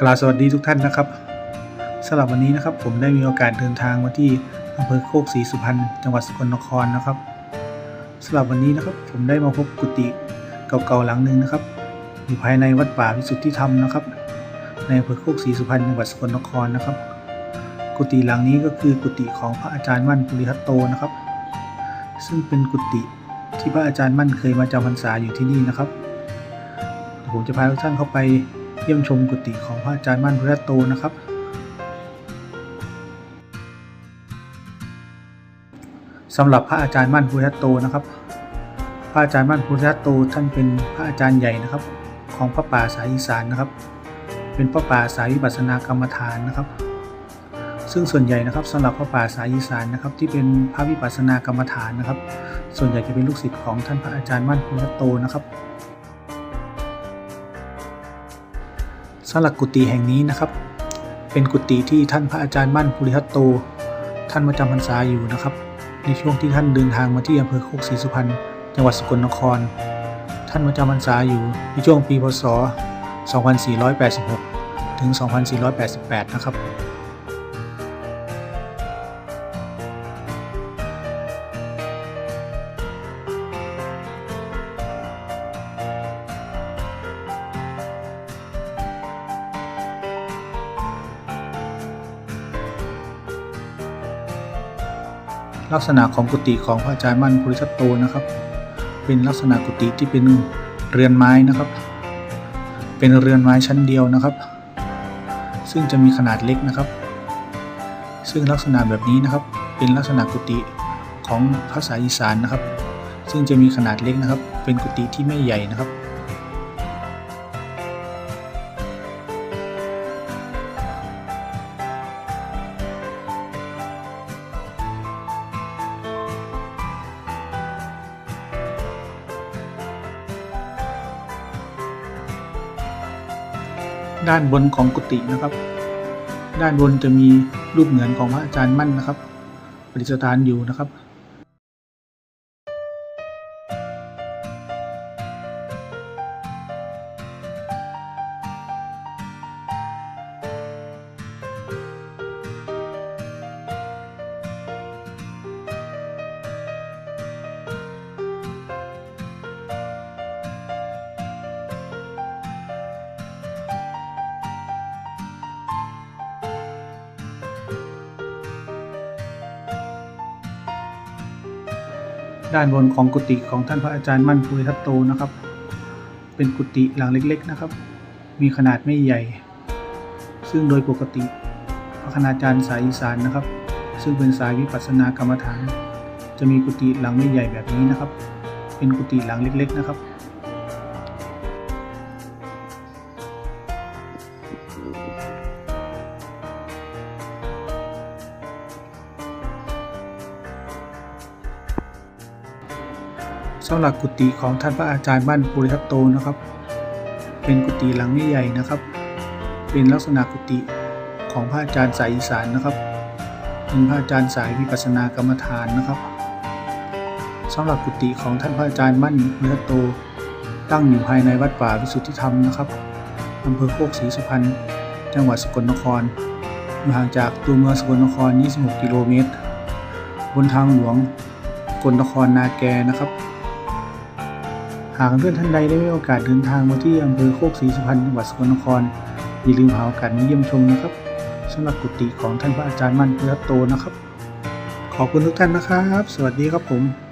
กราบสวัสดีทุกท่านนะครับสำหรับวันนี้นะครับผมได้มีโอกาสเดินทางมาที่อำเภอโคกศรีสุพรรณจังหวัดสกลนครนะครับสำหรับวันนี้นะครับผมได้มาพบกุฏิเก่าๆหลังหนึ่งนะครับ อยู่ภายในวัดป่าวิสุทธิธรรมนะครับ ในอำเภอโคกศรีสุพรรณจังหวัดสกลนครนะครับ กุฏิหลังนี้ก็คือกุฏิของพระอาจารย์มั่นปุริทัตโตนะครับ ซึ่งเป็นกุฏิที่พระอาจารย์มั่นเคยมาจำพรรษาอยู่ที่นี่นะครับผมจะพาทุกท่านเข้าไป เยี่ยมชมกุฏิของพระอาจารย์มั่นปุริทัตโตนะครับสำหรับพระอาจารย์มั่นพุทธโตนะครับ พระอาจารย์มั่นพุทธโตท่านเป็นพระอาจารย์ใหญ่นะครับ ของพระป่าสายอีสานนะครับ เป็นพระป่าสายวิปัสสนากรรมฐานนะครับ ซึ่งส่วนใหญ่นะครับสำหรับพระป่าสายอีสานนะครับ ที่เป็นพระวิปัสสนากรรมฐานนะครับ ส่วนใหญ่จะเป็นลูกศิษย์ของท่านพระอาจารย์มั่นพุทธโตนะครับ สำหรับกุฏิแห่งนี้นะครับ เป็นกุฏิที่ท่านพระอาจารย์มั่นภูริทัตโต ท่านมาจำพรรษาอยู่นะครับ ในช่วงที่ท่านเดินทางมาที่อำเภอโคกศรีสุพรรณจังหวัดสกลนคร ท่านมาจำพรรษาอยู่ในช่วงปีพศ 2486 ถึง 2488 นะครับ ลักษณะของกุฏิของพระอาจารย์มั่นภูริทัตโตนะครับ เป็นลักษณะกุฏิที่เป็นเรือนไม้นะครับ เป็นเรือนไม้ชั้นเดียวนะครับ ซึ่งจะมีขนาดเล็กนะครับ ซึ่งลักษณะแบบนี้นะครับ เป็นลักษณะกุฏิของภาษาอีสานนะครับ ซึ่งจะมีขนาดเล็กนะครับ เป็นกุฏิที่ไม่ใหญ่นะครับ ด้านบนของกุฏินะครับ ด้านบนจะมีรูปเหมือนของพระอาจารย์มั่นนะครับประดิษฐานอยู่นะครับ ด้านบนของกุฏิของท่านพระอาจารย์มั่นภูริทัตโตนะครับ เป็นกุฏิหลังเล็ก ๆนะครับ มีขนาดไม่ใหญ่ ซึ่งโดยปกติพระคณาจารย์สายอีสานนะครับ ซึ่งเป็นสายวิปัสสนากรรมฐาน จะมีกุฏิหลังไม่ใหญ่แบบนี้นะครับ เป็นกุฏิหลังเล็ก ๆ นะครับ สำหรับกุฏิของท่านพระอาจารย์บ้านภูริทัตโตนะครับ เป็นกุฏิหลังใหญ่นะครับ เป็นลักษณะกุฏิของพระอาจารย์สายอีสานนะครับ เป็นพระอาจารย์สายวิปัสสนากรรมฐานนะครับสำหรับกุฏิของท่านพระอาจารย์มั่นภูริทัตโต ตั้งอยู่ภายในวัดป่าวิสุทธิธรรมนะครับอำเภอโคกศรีสุพรรณจังหวัดสกลนครอยู่ห่างจากตัวเมืองสกลนคร 26 กิโลเมตร บนทางหลวงสกลนครนาแกนะครับ หากเพื่อนท่านใดได้มีโอกาสเดินทางมาที่อำเภอโคกศรีสุพรรณจังหวัดสกลนคร อย่าลืมหาโอกาสมาเยี่ยมชมนะครับสำหรับกุฏิของท่านพระอาจารย์มั่นพุทธโตนะครับ ขอบคุณทุกท่านนะครับ สวัสดีครับผม